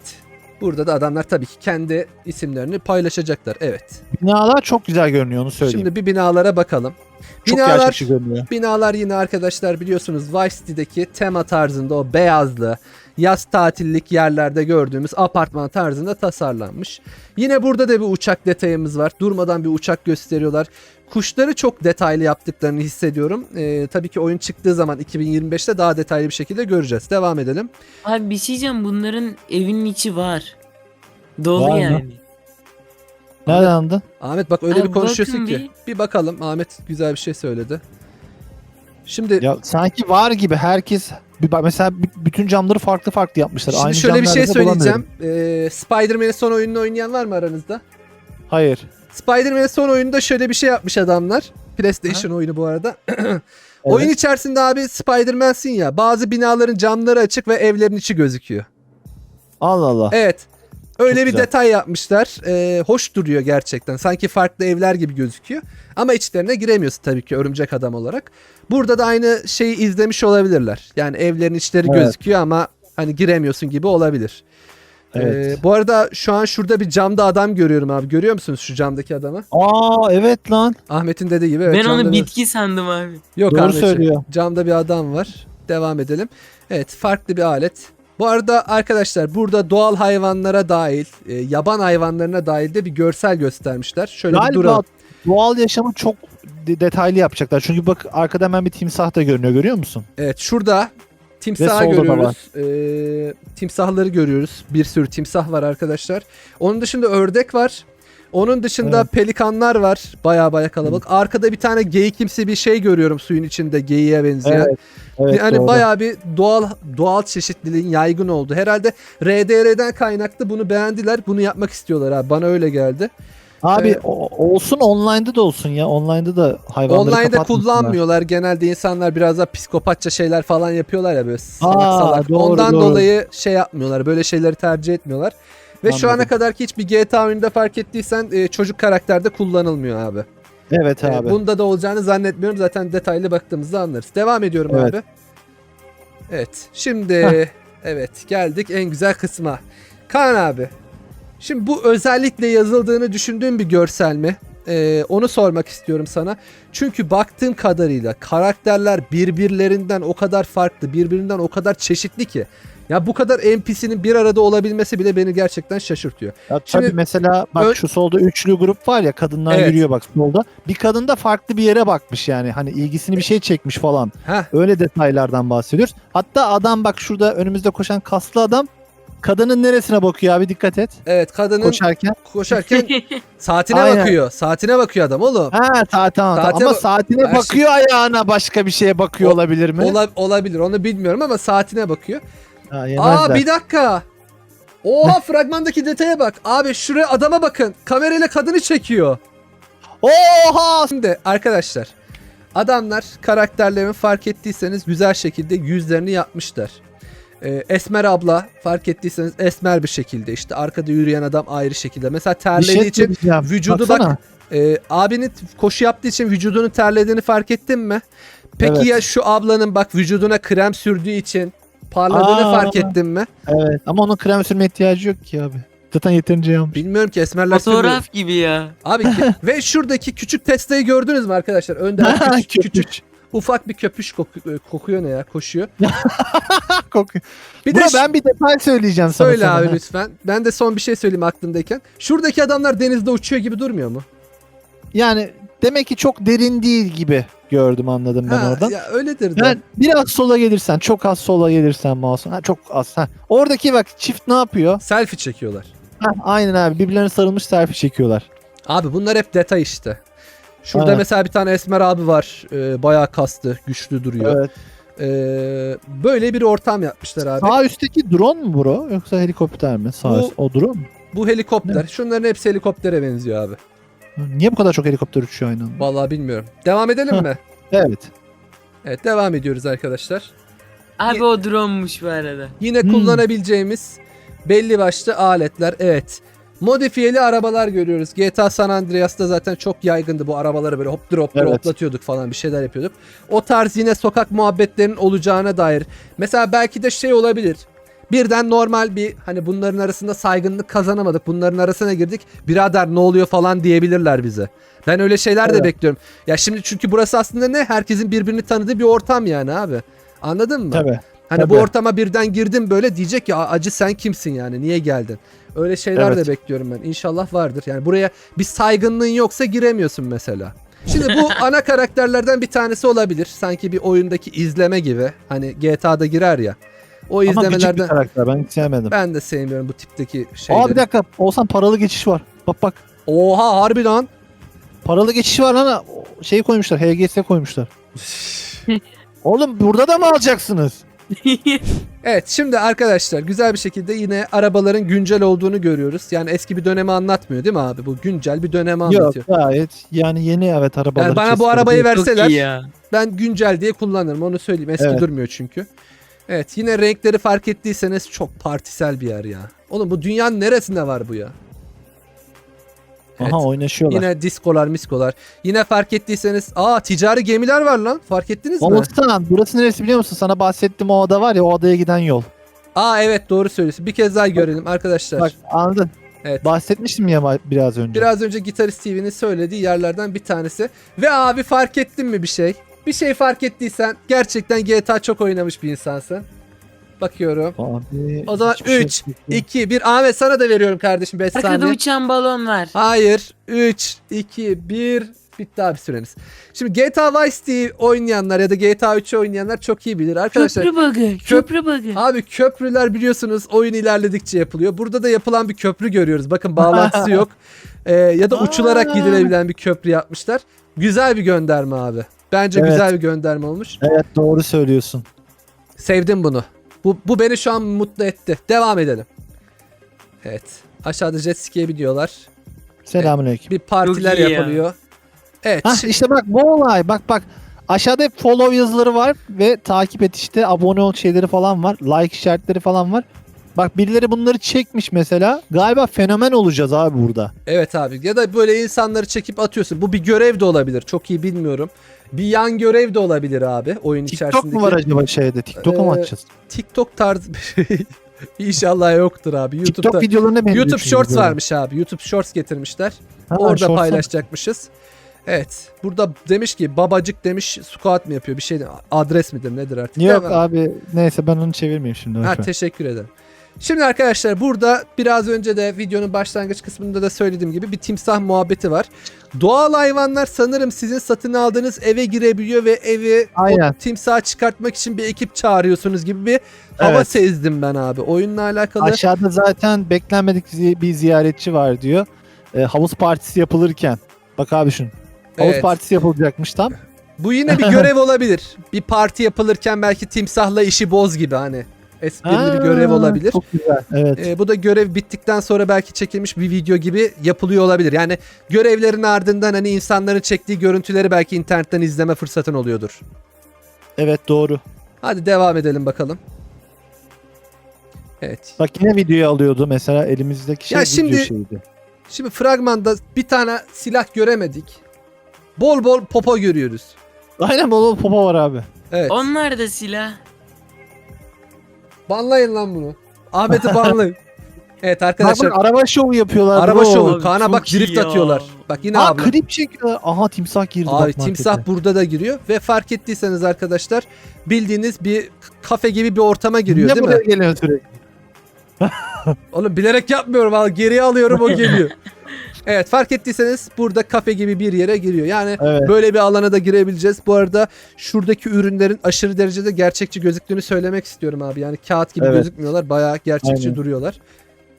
[SPEAKER 1] Burada da adamlar tabii ki kendi isimlerini paylaşacaklar. Evet.
[SPEAKER 2] Binalar çok güzel görünüyor onu söyleyeyim.
[SPEAKER 1] Şimdi bir binalara bakalım.
[SPEAKER 2] Çok
[SPEAKER 1] binalar
[SPEAKER 2] gerçekçi görünüyor.
[SPEAKER 1] Binalar yine arkadaşlar biliyorsunuz Vice City'deki tema tarzında o beyazlı yaz tatillik yerlerde gördüğümüz apartman tarzında tasarlanmış. Yine burada da bir uçak detayımız var. Durmadan bir uçak gösteriyorlar. Kuşları çok detaylı yaptıklarını hissediyorum. Ee, tabii ki oyun çıktığı zaman 2025'te daha detaylı bir şekilde göreceğiz. Devam edelim.
[SPEAKER 3] Abi bir şey diyeceğim bunların evinin içi var. Dolu
[SPEAKER 2] Var mı? Nereden anladın?
[SPEAKER 1] Ahmet bak öyle bir konuşuyorsun ki. Bir bakalım. Ahmet güzel bir şey söyledi. Şimdi
[SPEAKER 2] Ya sanki var gibi herkes bir bak mesela b- bütün camları farklı farklı yapmışlar.
[SPEAKER 1] Şimdi
[SPEAKER 2] Aynı
[SPEAKER 1] şöyle bir şey söyleyeceğim.
[SPEAKER 2] bulamıyorum.
[SPEAKER 1] Ee, Spider-Man'in son oyununu oynayan var mı aranızda?
[SPEAKER 2] Hayır.
[SPEAKER 1] Spider-Man'in son oyununda şöyle bir şey yapmış adamlar. PlayStation oyunu bu arada.
[SPEAKER 2] Evet.
[SPEAKER 1] Oyun içerisinde abi Spider-Man'sin ya. Bazı binaların camları açık ve evlerin içi gözüküyor.
[SPEAKER 2] Allah Allah.
[SPEAKER 1] Evet. Öyle
[SPEAKER 2] Çok
[SPEAKER 1] bir
[SPEAKER 2] güzel.
[SPEAKER 1] detay yapmışlar. Ee, hoş duruyor gerçekten. Sanki farklı evler gibi gözüküyor. Ama içlerine giremiyorsun tabii ki örümcek adam olarak. Burada da aynı şeyi izlemiş olabilirler. Yani evlerin içleri
[SPEAKER 2] Evet.
[SPEAKER 1] gözüküyor ama hani giremiyorsun gibi olabilir.
[SPEAKER 2] Evet.
[SPEAKER 1] Ee, bu arada şu an şurada bir camda adam görüyorum abi. Görüyor musunuz şu camdaki adamı?
[SPEAKER 2] Aa evet lan.
[SPEAKER 1] Ahmet'in dediği gibi. evet,
[SPEAKER 3] ben onu
[SPEAKER 1] bir-
[SPEAKER 3] bitki sandım abi.
[SPEAKER 1] Yok
[SPEAKER 2] Doğru
[SPEAKER 1] Ahmetciğim.
[SPEAKER 2] söylüyor.
[SPEAKER 1] Camda bir adam var. Devam edelim. Evet farklı bir alet. Bu arada arkadaşlar burada doğal hayvanlara dahil, e, yaban hayvanlarına dahil de bir görsel göstermişler. Şöyle bir
[SPEAKER 2] Galiba
[SPEAKER 1] duralım.
[SPEAKER 2] doğal yaşamı çok de- detaylı yapacaklar. Çünkü bak arkada hemen bir timsah da görünüyor görüyor musun?
[SPEAKER 1] Evet şurada timsah
[SPEAKER 2] solda da
[SPEAKER 1] görüyoruz. Ee, timsahları görüyoruz. Bir sürü timsah var arkadaşlar. Onun dışında ördek var. Onun dışında
[SPEAKER 2] Evet.
[SPEAKER 1] pelikanlar var. Baya baya kalabalık. Arkada bir tane geyikimsi bir şey görüyorum suyun içinde geyiğe benzeyen.
[SPEAKER 2] Evet. Evet
[SPEAKER 1] yani
[SPEAKER 2] doğru.
[SPEAKER 1] bayağı bir doğal doğal çeşitliliğin yaygın oldu. Herhalde RDR'den kaynaklı bunu beğendiler. Bunu yapmak istiyorlar abi. Bana öyle geldi.
[SPEAKER 2] Abi o- olsun online'da da olsun ya. Online'da da hayvanları
[SPEAKER 1] Online'da kullanmıyorlar. Genelde insanlar biraz daha psikopatça şeyler falan yapıyorlar ya böyle salak
[SPEAKER 2] Aa,
[SPEAKER 1] salak.
[SPEAKER 2] doğru,
[SPEAKER 1] Ondan
[SPEAKER 2] doğru.
[SPEAKER 1] dolayı şey yapmıyorlar. Böyle şeyleri tercih etmiyorlar. Ve şu ana
[SPEAKER 2] Anladım.
[SPEAKER 1] kadar ki hiçbir GTA oyununda fark ettiysen e, çocuk karakterde kullanılmıyor abi.
[SPEAKER 2] Evet
[SPEAKER 1] E,
[SPEAKER 2] abi.
[SPEAKER 1] bunda da olacağını zannetmiyorum. Zaten detaylı baktığımızda anlarız. Devam ediyorum
[SPEAKER 2] Evet.
[SPEAKER 1] abi. Evet. Şimdi evet geldik en güzel kısma. Kaan abi. Şimdi bu özellikle yazıldığını düşündüğün bir görsel mi? Ee, onu sormak istiyorum sana. Çünkü baktığım kadarıyla karakterler birbirlerinden o kadar farklı, birbirinden o kadar çeşitli ki. Ya bu kadar NPC'nin bir arada olabilmesi bile beni gerçekten şaşırtıyor.
[SPEAKER 2] Ya
[SPEAKER 1] Şimdi-
[SPEAKER 2] tabii mesela bak
[SPEAKER 1] Ön-
[SPEAKER 2] şu solda üçlü grup var ya kadınlar
[SPEAKER 1] Evet.
[SPEAKER 2] yürüyor bak solda. Bir kadın da farklı bir yere bakmış yani. Hani ilgisini bir şey çekmiş falan.
[SPEAKER 1] Heh,
[SPEAKER 2] Öyle detaylardan bahsediyoruz. Hatta adam bak şurada önümüzde koşan kaslı adam kadının neresine bakıyor abi dikkat et.
[SPEAKER 1] evet kadının
[SPEAKER 2] Koşarken.
[SPEAKER 1] koşarken saatine
[SPEAKER 2] Aynen.
[SPEAKER 1] bakıyor. Saatine bakıyor adam oğlum.
[SPEAKER 2] Ha saat tamam.
[SPEAKER 1] Saate
[SPEAKER 2] Ama
[SPEAKER 1] bak-
[SPEAKER 2] saatine
[SPEAKER 1] Her şey-
[SPEAKER 2] bakıyor ayağına başka bir şeye bakıyor
[SPEAKER 1] O-
[SPEAKER 2] olabilir mi?
[SPEAKER 1] Ola- olabilir onu bilmiyorum ama saatine bakıyor.
[SPEAKER 2] Ha,
[SPEAKER 1] Aa bir dakika. Oha fragmandaki detaya bak. Abi şuraya adama bakın. Kamerayla kadını çekiyor.
[SPEAKER 2] Oha!
[SPEAKER 1] Şimdi arkadaşlar adamlar karakterlerini fark ettiyseniz güzel şekilde yüzlerini yapmışlar. Ee, Esmer abla fark ettiyseniz esmer bir şekilde işte arkada yürüyen adam ayrı şekilde. Mesela
[SPEAKER 2] Bir
[SPEAKER 1] terlediği
[SPEAKER 2] şey
[SPEAKER 1] için vücudu
[SPEAKER 2] Baksana.
[SPEAKER 1] bak e, abinin koşu yaptığı için vücudunun terlediğini fark ettin mi? Peki
[SPEAKER 2] Evet.
[SPEAKER 1] ya şu ablanın bak vücuduna krem sürdüğü için parladığını
[SPEAKER 2] Aa.
[SPEAKER 1] fark ettin mi?
[SPEAKER 2] Evet ama onun krem sürme ihtiyacı yok ki abi. Zaten yeterince yapmış.
[SPEAKER 1] Bilmiyorum ki esmerler sürmüyor.
[SPEAKER 3] Fotoğraf gibi ya.
[SPEAKER 1] Abi ki- ve şuradaki küçük Tesla'yı gördünüz mü arkadaşlar? Önde küçük, küçük. Ufak bir köpüş koku- e, kokuyor ne ya? Koşuyor.
[SPEAKER 2] Kokuyor.
[SPEAKER 1] Bir
[SPEAKER 2] Buna
[SPEAKER 1] de
[SPEAKER 2] ben bir detay söyleyeceğim sana.
[SPEAKER 1] söyle
[SPEAKER 2] sonra.
[SPEAKER 1] abi lütfen. Ben de son bir şey söyleyeyim aklımdayken. Şuradaki adamlar denizde uçuyor gibi durmuyor mu?
[SPEAKER 2] Yani demek ki çok derin değil gibi gördüm anladım ben
[SPEAKER 1] Ha,
[SPEAKER 2] oradan.
[SPEAKER 1] Ya öyledir de.
[SPEAKER 2] Ben biraz sola gelirsen, çok az sola gelirsen mouse. Ha çok az. Ha. Oradaki bak çift ne yapıyor?
[SPEAKER 1] Selfie çekiyorlar.
[SPEAKER 2] Ha, aynen abi birbirlerine sarılmış selfie çekiyorlar.
[SPEAKER 1] Abi bunlar hep detay işte. Şurada
[SPEAKER 2] Evet.
[SPEAKER 1] mesela bir tane Esmer abi var. Ee, bayağı kastı, güçlü duruyor.
[SPEAKER 2] Evet.
[SPEAKER 1] Ee, böyle bir ortam yapmışlar abi.
[SPEAKER 2] Sağ üstteki drone mu bro yoksa helikopter mi? Sağ
[SPEAKER 1] Bu-
[SPEAKER 2] üst. O drone mu?
[SPEAKER 1] Bu helikopter. Şunların hepsi helikoptere benziyor abi.
[SPEAKER 2] Niye bu kadar çok helikopter uçuyor aynı anda?
[SPEAKER 1] Vallahi bilmiyorum. Devam edelim mi?
[SPEAKER 2] Evet.
[SPEAKER 1] Evet devam ediyoruz arkadaşlar.
[SPEAKER 3] Abi o drone'muş bu arada.
[SPEAKER 1] Yine
[SPEAKER 2] Hmm.
[SPEAKER 1] kullanabileceğimiz belli başlı aletler. Evet. Modifiyeli arabalar görüyoruz. GTA San Andreas'ta zaten çok yaygındı bu arabaları böyle hop drop
[SPEAKER 2] Evet.
[SPEAKER 1] hoplatıyorduk falan bir şeyler yapıyorduk. O tarz yine sokak muhabbetlerinin olacağına dair. Mesela belki de şey olabilir. Birden normal bir hani bunların arasında saygınlık kazanamadık. Bunların arasına girdik. Birader ne oluyor falan diyebilirler bize. Ben öyle şeyler de
[SPEAKER 2] Evet.
[SPEAKER 1] bekliyorum. Ya şimdi çünkü burası aslında ne? Herkesin birbirini tanıdığı bir ortam yani abi. Anladın mı?
[SPEAKER 2] Tabii.
[SPEAKER 1] Hani bu
[SPEAKER 2] Tabii.
[SPEAKER 1] ortama birden girdim böyle diyecek ya acı sen kimsin yani niye geldin? Öyle şeyler
[SPEAKER 2] Evet.
[SPEAKER 1] de bekliyorum ben. İnşallah vardır. Yani buraya bir saygınlığın yoksa giremiyorsun mesela. Şimdi bu ana karakterlerden bir tanesi olabilir. Sanki bir oyundaki izleme gibi. Hani GTA'da girer ya. O
[SPEAKER 2] Ama küçük bir
[SPEAKER 1] izlemelerden
[SPEAKER 2] karakter ben hiç sevmedim.
[SPEAKER 1] ben de sevmiyorum bu tipteki şeyleri.
[SPEAKER 2] Aa bir dakika olsan paralı geçiş var. Bak bak.
[SPEAKER 1] Oha harbi lan.
[SPEAKER 2] Paralı geçiş var lan. Şey koymuşlar. HGS koymuşlar. Oğlum burada da mı alacaksınız?
[SPEAKER 1] Evet şimdi arkadaşlar güzel bir şekilde yine arabaların güncel olduğunu görüyoruz. Yani eski bir dönemi anlatmıyor değil mi abi? Bu güncel bir dönemi
[SPEAKER 2] Yok
[SPEAKER 1] anlatıyor.
[SPEAKER 2] gayet yani yeni evet arabalar.
[SPEAKER 1] Yani bana bu arabayı verseler
[SPEAKER 3] ya.
[SPEAKER 1] ben güncel diye kullanırım onu söyleyeyim. Eski
[SPEAKER 2] Evet.
[SPEAKER 1] durmuyor çünkü. Evet yine renkleri fark ettiyseniz çok partisel bir yer ya. Oğlum bu dünyanın neresinde var bu ya? Evet.
[SPEAKER 2] Aha oynaşıyorlar.
[SPEAKER 1] Yine diskolar miskolar. Yine fark ettiyseniz aa ticari gemiler var lan fark ettiniz mi?
[SPEAKER 2] Oğuzhan burası neresi biliyor musun? Sana bahsettiğim o ada var ya o adaya giden yol.
[SPEAKER 1] Aa evet doğru söylüyorsun. Bir kez daha görelim arkadaşlar.
[SPEAKER 2] Bak anladın.
[SPEAKER 1] Evet.
[SPEAKER 2] Bahsetmiştim ya biraz önce.
[SPEAKER 1] Biraz önce Gitarist TV'nin söylediği yerlerden bir tanesi. Ve abi fark ettin mi bir şey? Bir şey fark ettiysen gerçekten GTA çok oynamış bir insansın. Bakıyorum.
[SPEAKER 2] Abi,
[SPEAKER 1] O zaman
[SPEAKER 2] hiçbir şey
[SPEAKER 1] üç,
[SPEAKER 2] yok.
[SPEAKER 1] 2, 1. Ahmet sana da veriyorum kardeşim 5
[SPEAKER 3] Arkada
[SPEAKER 1] saniye.
[SPEAKER 3] uçan balon var.
[SPEAKER 1] Hayır. 3, 2, 1. Bitti abi süreniz. Şimdi GTA Vice City oynayanlar ya da GTA 3'ü oynayanlar çok iyi bilir. Arkadaşlar
[SPEAKER 3] Köprü bug'ı. Köprü bug'ı.
[SPEAKER 1] Abi köprüler biliyorsunuz oyun ilerledikçe yapılıyor. Burada da yapılan bir köprü görüyoruz. Bakın bağlantısı yok. Ee, ya da uçularak gidilebilen bir köprü yapmışlar. Güzel bir gönderme abi. Bence
[SPEAKER 2] Evet.
[SPEAKER 1] güzel bir gönderme olmuş.
[SPEAKER 2] Evet doğru söylüyorsun.
[SPEAKER 1] Sevdim bunu. Bu, bu beni şu an mutlu etti. Devam edelim. Evet. Aşağıda jet ski'ye biniyorlar.
[SPEAKER 2] Selamünaleyküm.
[SPEAKER 1] Bir partiler
[SPEAKER 3] ya.
[SPEAKER 1] yapılıyor. Evet.
[SPEAKER 2] Hah işte bak bu olay. Bak bak. Aşağıda hep follow yazıları var ve takip et işte abone ol şeyleri falan var. Like işaretleri falan var. Bak birileri bunları çekmiş mesela. Galiba fenomen olacağız abi burada.
[SPEAKER 1] Evet abi. Ya da böyle insanları çekip atıyorsun. Bu bir görev de olabilir. Çok iyi bilmiyorum. Bir yan görev de olabilir abi oyun
[SPEAKER 2] TikTok
[SPEAKER 1] içerisindeki.
[SPEAKER 2] mu var acaba şeyde? TikTok'a mı
[SPEAKER 1] Ee,
[SPEAKER 2] atacağız?
[SPEAKER 1] TikTok tarzı bir şey. İnşallah yoktur abi. YouTube'da
[SPEAKER 2] TikTok videolarına benziyor.
[SPEAKER 1] YouTube Shorts
[SPEAKER 2] böyle.
[SPEAKER 1] varmış abi. YouTube Shorts getirmişler.
[SPEAKER 2] Ha,
[SPEAKER 1] Orada
[SPEAKER 2] Shorts'a-
[SPEAKER 1] paylaşacakmışız. Evet. Burada demiş ki babacık demiş squat mı yapıyor bir şey adres midir nedir artık.
[SPEAKER 2] Yok abi neyse ben onu çevirmeyeyim şimdi.
[SPEAKER 1] Ha, teşekkür ederim. Şimdi arkadaşlar burada biraz önce de videonun başlangıç kısmında da söylediğim gibi bir timsah muhabbeti var. Doğal hayvanlar sanırım sizin satın aldığınız eve girebiliyor ve evi
[SPEAKER 2] Aynen.
[SPEAKER 1] o timsahı çıkartmak için bir ekip çağırıyorsunuz gibi bir hava
[SPEAKER 2] Evet.
[SPEAKER 1] sezdim ben abi. Oyunla alakalı.
[SPEAKER 2] Aşağıda zaten beklenmedik zi- bir ziyaretçi var diyor. Ee, havuz partisi yapılırken. Bak abi şun. Havuz
[SPEAKER 1] Evet.
[SPEAKER 2] partisi yapılacakmış tam.
[SPEAKER 1] Bu yine bir görev olabilir. Bir parti yapılırken belki timsahla işi boz gibi hani. Esprili bir görev olabilir.
[SPEAKER 2] Çok güzel. Evet.
[SPEAKER 1] Ee, bu da görev bittikten sonra belki çekilmiş bir video gibi yapılıyor olabilir. Yani görevlerin ardından hani insanların çektiği görüntüleri belki internetten izleme fırsatın oluyordur.
[SPEAKER 2] Evet doğru.
[SPEAKER 1] Hadi devam edelim bakalım. Evet.
[SPEAKER 2] Bak yine videoyu alıyordu mesela elimizdeki şey
[SPEAKER 1] Ya
[SPEAKER 2] video
[SPEAKER 1] şimdi-
[SPEAKER 2] şeydi.
[SPEAKER 1] Şimdi fragmanda bir tane silah göremedik. Bol bol popo görüyoruz.
[SPEAKER 2] Aynen bol bol popo var abi.
[SPEAKER 1] Evet.
[SPEAKER 3] Onlar da silah.
[SPEAKER 1] Banlayın lan bunu. Ahmet'i banlayın. Evet arkadaşlar.
[SPEAKER 2] bak araba şovu yapıyorlar.
[SPEAKER 1] Araba
[SPEAKER 2] bro.
[SPEAKER 1] şovu. Kaan'a bak drift
[SPEAKER 3] ya.
[SPEAKER 1] atıyorlar. Bak yine
[SPEAKER 2] Aa
[SPEAKER 1] abla.
[SPEAKER 2] klip çekiyorlar. Aha timsah girdi
[SPEAKER 1] Abi
[SPEAKER 2] bak markete.
[SPEAKER 1] timsah burada da giriyor ve fark ettiyseniz arkadaşlar bildiğiniz bir kafe gibi bir ortama giriyor
[SPEAKER 2] ne
[SPEAKER 1] değil
[SPEAKER 2] buraya
[SPEAKER 1] mi?
[SPEAKER 2] geliyor sürekli?
[SPEAKER 1] Oğlum bilerek yapmıyorum al geriye alıyorum o geliyor. evet fark ettiyseniz burada kafe gibi bir yere giriyor. Yani
[SPEAKER 2] Evet.
[SPEAKER 1] böyle bir alana da girebileceğiz. Bu arada şuradaki ürünlerin aşırı derecede gerçekçi gözüktüğünü söylemek istiyorum abi. Yani kağıt gibi
[SPEAKER 2] Evet.
[SPEAKER 1] gözükmüyorlar. Bayağı gerçekçi
[SPEAKER 2] Aynen.
[SPEAKER 1] duruyorlar.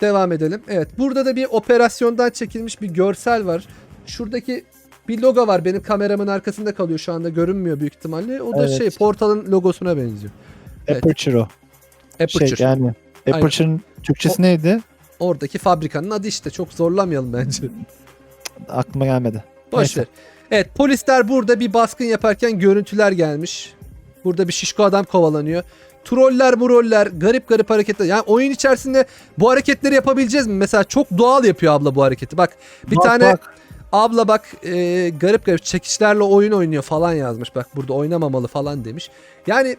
[SPEAKER 1] Devam edelim. Evet burada da bir operasyondan çekilmiş bir görsel var. Şuradaki bir logo var. Benim kameramın arkasında kalıyor şu anda. Görünmüyor büyük ihtimalle. O da
[SPEAKER 2] Evet.
[SPEAKER 1] şey portalın logosuna benziyor. Evet.
[SPEAKER 2] Aperture o.
[SPEAKER 1] Aperture.
[SPEAKER 2] Şey yani Aperture'ın Türkçesi neydi?
[SPEAKER 1] Oradaki fabrikanın adı işte. Çok zorlamayalım bence.
[SPEAKER 2] Aklıma gelmedi.
[SPEAKER 1] Boş ver. Evet polisler burada bir baskın yaparken görüntüler gelmiş. Burada bir şişko adam kovalanıyor. Troller muroller garip garip hareketler. Yani oyun içerisinde bu hareketleri yapabileceğiz mi? Mesela çok doğal yapıyor abla bu hareketi. Bak bir
[SPEAKER 2] Bak,
[SPEAKER 1] tane
[SPEAKER 2] bak.
[SPEAKER 1] abla bak e, garip garip çekişlerle oyun oynuyor falan yazmış. Bak burada oynamamalı falan demiş. Yani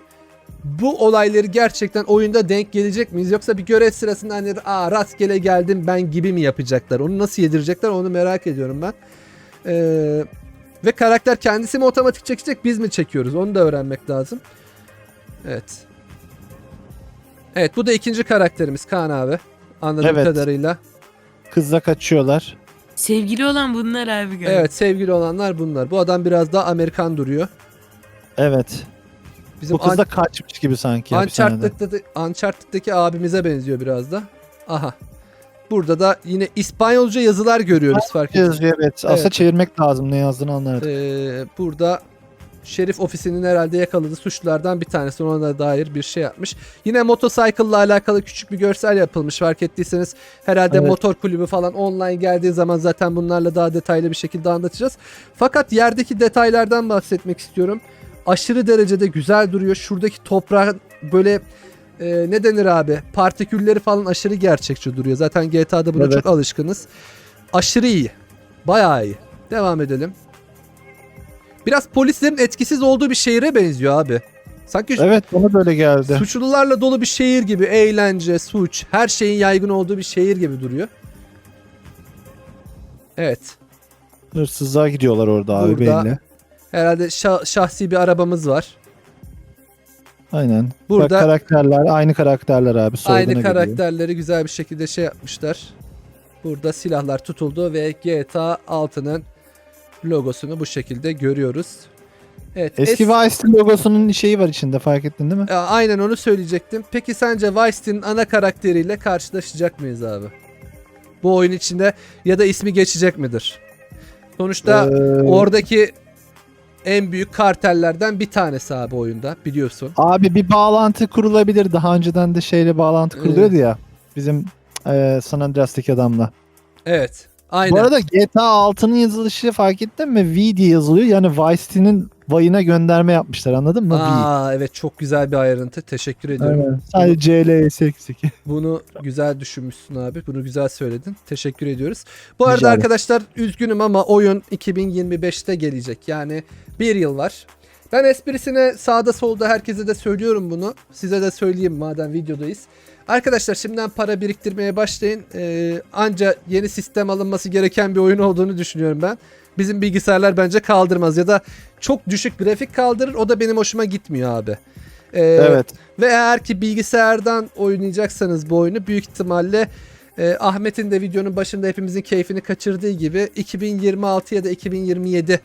[SPEAKER 1] bu olayları gerçekten oyunda denk gelecek miyiz? Yoksa bir görev sırasında hani Aa, rastgele geldim ben gibi mi yapacaklar? Onu nasıl yedirecekler onu merak ediyorum ben. Ee, ve karakter kendisi mi otomatik çekecek biz mi çekiyoruz? Onu da öğrenmek lazım. Evet. Evet bu da ikinci karakterimiz Kaan abi. Anladığım
[SPEAKER 2] Evet.
[SPEAKER 1] kadarıyla.
[SPEAKER 2] Kızla kaçıyorlar.
[SPEAKER 3] Sevgili olan bunlar abi galiba.
[SPEAKER 1] Evet sevgili olanlar bunlar. Bu adam biraz daha Amerikan duruyor.
[SPEAKER 2] Evet.
[SPEAKER 1] Bizim
[SPEAKER 2] Bu kız da kaçmış gibi sanki.
[SPEAKER 1] Uncharted'daki, Uncharted'daki abimize benziyor biraz da. Aha. Burada da yine İspanyolca yazılar görüyoruz fark ettim.
[SPEAKER 2] Yazıyor evet. Aslında çevirmek lazım ne yazdığını anlardık.
[SPEAKER 1] Ee, burada şerif ofisinin herhalde yakaladığı suçlulardan bir tanesi ona dair bir şey yapmış. Yine motosikle'la alakalı küçük bir görsel yapılmış fark ettiyseniz. Herhalde
[SPEAKER 2] Evet.
[SPEAKER 1] motor kulübü falan online geldiği zaman zaten bunlarla daha detaylı bir şekilde anlatacağız. Fakat yerdeki detaylardan bahsetmek istiyorum. Aşırı derecede güzel duruyor. Şuradaki toprağı böyle e, ne denir abi? Partikülleri falan aşırı gerçekçi duruyor. Zaten GTA'da buna
[SPEAKER 2] Evet.
[SPEAKER 1] çok alışkınız. Aşırı iyi. Bayağı iyi. Devam edelim. Biraz polislerin etkisiz olduğu bir şehire benziyor abi. Sanki
[SPEAKER 2] Evet bana böyle geldi.
[SPEAKER 1] suçlularla dolu bir şehir gibi. Eğlence, suç, her şeyin yaygın olduğu bir şehir gibi duruyor. Evet.
[SPEAKER 2] Hırsızlığa gidiyorlar orada abi
[SPEAKER 1] Burada
[SPEAKER 2] belli.
[SPEAKER 1] Herhalde şah- şahsi bir arabamız var.
[SPEAKER 2] Aynen.
[SPEAKER 1] Burada-
[SPEAKER 2] Bak karakterler aynı karakterler abi.
[SPEAKER 1] Aynı
[SPEAKER 2] gidiyor.
[SPEAKER 1] karakterleri güzel bir şekilde şey yapmışlar. Burada silahlar tutuldu ve GTA 6'nın logosunu bu şekilde görüyoruz. Evet.
[SPEAKER 2] Eski
[SPEAKER 1] es-
[SPEAKER 2] Vice logosunun şeyi var içinde fark ettin değil mi?
[SPEAKER 1] Ya, aynen onu söyleyecektim. Peki sence Vice City'nin ana karakteriyle karşılaşacak mıyız abi? Bu oyun içinde ya da ismi geçecek midir? Sonuçta
[SPEAKER 2] Ee,
[SPEAKER 1] oradaki en büyük kartellerden bir tanesi abi oyunda biliyorsun.
[SPEAKER 2] Abi bir bağlantı kurulabilir. Daha önceden de şeyle bağlantı kuruluyordu ya. Bizim e, San Andreas'taki adamla.
[SPEAKER 1] Evet. Aynen.
[SPEAKER 2] Bu arada GTA 6'nın yazılışı fark ettin mi? V diye yazılıyor. Yani Vice City'nin Vay'ına gönderme yapmışlar anladın mı?
[SPEAKER 1] Aa evet çok güzel bir ayrıntı. Teşekkür ediyorum.
[SPEAKER 2] Aynen. Sadece CLS eksik.
[SPEAKER 1] Bunu güzel düşünmüşsün abi. Bunu güzel söyledin. Teşekkür ediyoruz. Bu arada
[SPEAKER 2] Rica ederim.
[SPEAKER 1] arkadaşlar üzgünüm ama oyun 2025'te gelecek. Yani bir yıl var. Ben esprisine sağda solda herkese de söylüyorum bunu. Size de söyleyeyim madem videodayız. Arkadaşlar şimdiden para biriktirmeye başlayın. Ee, anca yeni sistem alınması gereken bir oyun olduğunu düşünüyorum ben. Bizim bilgisayarlar bence kaldırmaz ya da çok düşük grafik kaldırır. O da benim hoşuma gitmiyor abi. Ee,
[SPEAKER 2] Evet.
[SPEAKER 1] ve eğer ki bilgisayardan oynayacaksanız bu oyunu büyük ihtimalle e, Ahmet'in de videonun başında hepimizin keyfini kaçırdığı gibi 2026 ya da 2027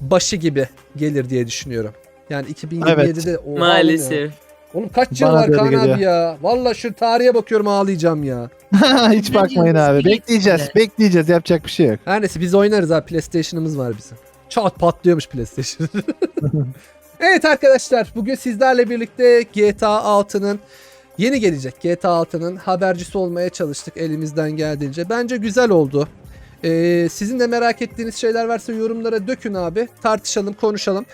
[SPEAKER 1] başı gibi gelir diye düşünüyorum. Yani 2027'de oha oğlum ya.
[SPEAKER 3] Maalesef.
[SPEAKER 1] Oğlum kaç yıl
[SPEAKER 2] Bana
[SPEAKER 1] var
[SPEAKER 2] da öyle
[SPEAKER 1] Kaan
[SPEAKER 2] geliyor.
[SPEAKER 1] abi ya. Valla şu tarihe bakıyorum ağlayacağım ya.
[SPEAKER 2] Hiç
[SPEAKER 3] Ne
[SPEAKER 2] bakmayın
[SPEAKER 3] diyorsunuz?
[SPEAKER 2] abi. Bekleyeceğiz.
[SPEAKER 3] Bileksinler.
[SPEAKER 2] Bekleyeceğiz. Yapacak bir şey yok.
[SPEAKER 1] Her neyse biz oynarız abi. PlayStation'ımız var bizim. Çat patlıyormuş PlayStation. evet arkadaşlar bugün sizlerle birlikte GTA 6'nın yeni gelecek GTA 6'nın habercisi olmaya çalıştık elimizden geldiğince. Bence güzel oldu. Ee, sizin de merak ettiğiniz şeyler varsa yorumlara dökün abi. Tartışalım, konuşalım.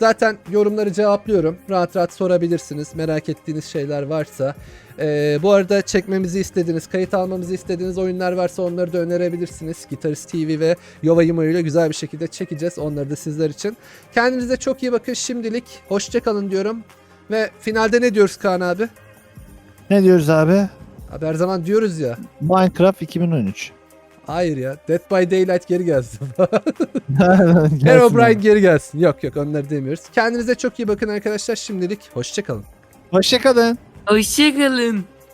[SPEAKER 1] Zaten yorumları cevaplıyorum. Rahat rahat sorabilirsiniz. Merak ettiğiniz şeyler varsa. Ee, bu arada çekmemizi istediğiniz, kayıt almamızı istediğiniz oyunlar varsa onları da önerebilirsiniz. Gitarist TV ve Yova Yimo ile güzel bir şekilde çekeceğiz. Onları da sizler için. Kendinize çok iyi bakın şimdilik. Hoşçakalın diyorum. Ve finalde ne diyoruz Kaan abi?
[SPEAKER 2] Ne diyoruz abi?
[SPEAKER 1] Abi her zaman diyoruz ya.
[SPEAKER 2] Minecraft 2013.
[SPEAKER 1] Hayır ya. Dead by Daylight geri
[SPEAKER 2] gelsin.
[SPEAKER 1] Herobrine
[SPEAKER 2] abi.
[SPEAKER 1] geri gelsin. Yok yok onları demiyoruz. Kendinize çok iyi bakın arkadaşlar. Şimdilik hoşçakalın.
[SPEAKER 2] Hoşçakalın.
[SPEAKER 3] Hoşçakalın.